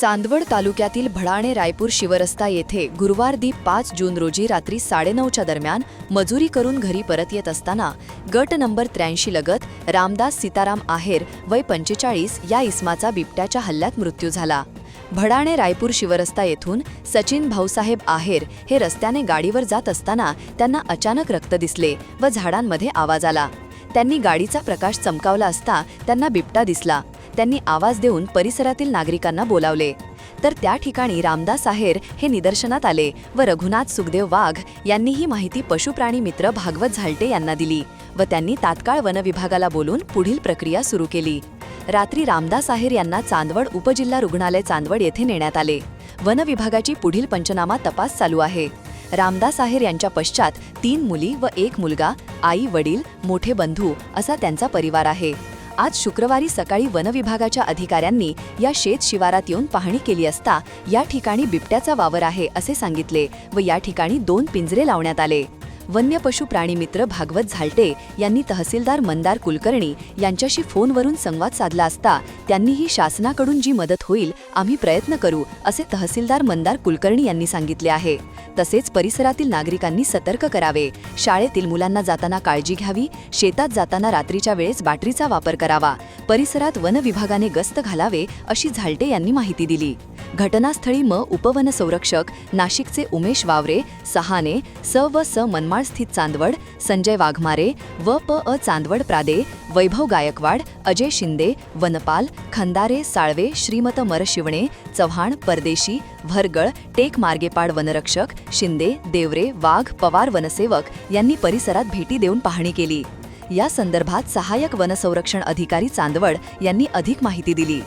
चांदवड तालुक्यातील भडाणे रायपूर शिवरस्ता येथे गुरुवारदी पाच जून रोजी रात्री साडेनऊच्या दरम्यान मजुरी करून घरी परत येत असताना गट नंबर त्र्याऐंशी लगत रामदास सीताराम आहेर वय पंचेचाळीस या इस्माचा बिबट्याच्या हल्ल्यात मृत्यू झाला. भडाणे रायपूर शिवरस्ता येथून सचिन भाऊसाहेब आहेर हे रस्त्याने गाडीवर जात असताना त्यांना अचानक रक्त दिसले व झाडांमध्ये आवाज आला. त्यांनी गाडीचा प्रकाश चमकावला असता त्यांना बिबटा दिसला. त्यांनी आवाज देऊन परिसरातील नागरिकांना बोलावले. तर त्या ठिकाणी रामदास आहेर हे निदर्शनात आले व रघुनाथ सुखदेव वाघ यांनी ही माहिती पशुप्राणी मित्र भागवत झालटे यांना दिली व त्यांनी तात्काळ वनविभागाला बोलून पुढील प्रक्रिया सुरू केली. रात्री रामदास आहेर यांना चांदवड उपजिल्हा रुग्णालय चांदवड येथे नेण्यात आले. वनविभागाची पुढील पंचनामा तपास चालू आहे. रामदास आहेर यांच्या पश्चात तीन मुली व एक मुलगा आई वडील मोठे बंधू असा त्यांचा परिवार आहे. आज शुक्रवारी सकाळी वनविभागाच्या अधिकाऱ्यांनी या शेत शिवारात येऊन पाहणी केली असता या ठिकाणी बिबट्याचा वावर आहे असे सांगितले व या ठिकाणी दोन पिंजरे लावण्यात आले. वन्य पशु मित्र भागवत झालटे यांनी तहसीलदार मंदार कुलकर्णी यांच्याशी फोनवरून संवाद साधला असता त्यांनीही शासनाकडून जी मदत होईल आम्ही प्रयत्न करू असे तहसीलदार मंदार कुलकर्णी यांनी सांगितले आहे. तसेच परिसरातील नागरिकांनी सतर्क करावे. शाळेतील मुलांना जाताना काळजी घ्यावी. शेतात जाताना रात्रीच्या वेळेस बॅटरीचा वापर करावा. परिसरात वन विभागाने गस्त घालावे अशी झालटे यांनी माहिती दिली. घटनास्थळी म उपवन संरक्षक नाशिकचे उमेश वावरे सहाने स व स मनमाळ स्थित चांदवड संजय वाघमारे व प अ चांदवड प्रादे वैभव गायकवाड अजय शिंदे वनपाल खंदारे साळवे श्रीमत मरशिवणे चव्हाण परदेशी भरगळ टेक मार्गेपाड वनरक्षक शिंदे देवरे वाघ पवार वनसेवक यांनी परिसरात भेटी देऊन पाहणी केली. या संदर्भात सहाय्यक वनसंरक्षण अधिकारी चांदवड यांनी अधिक माहिती दिली.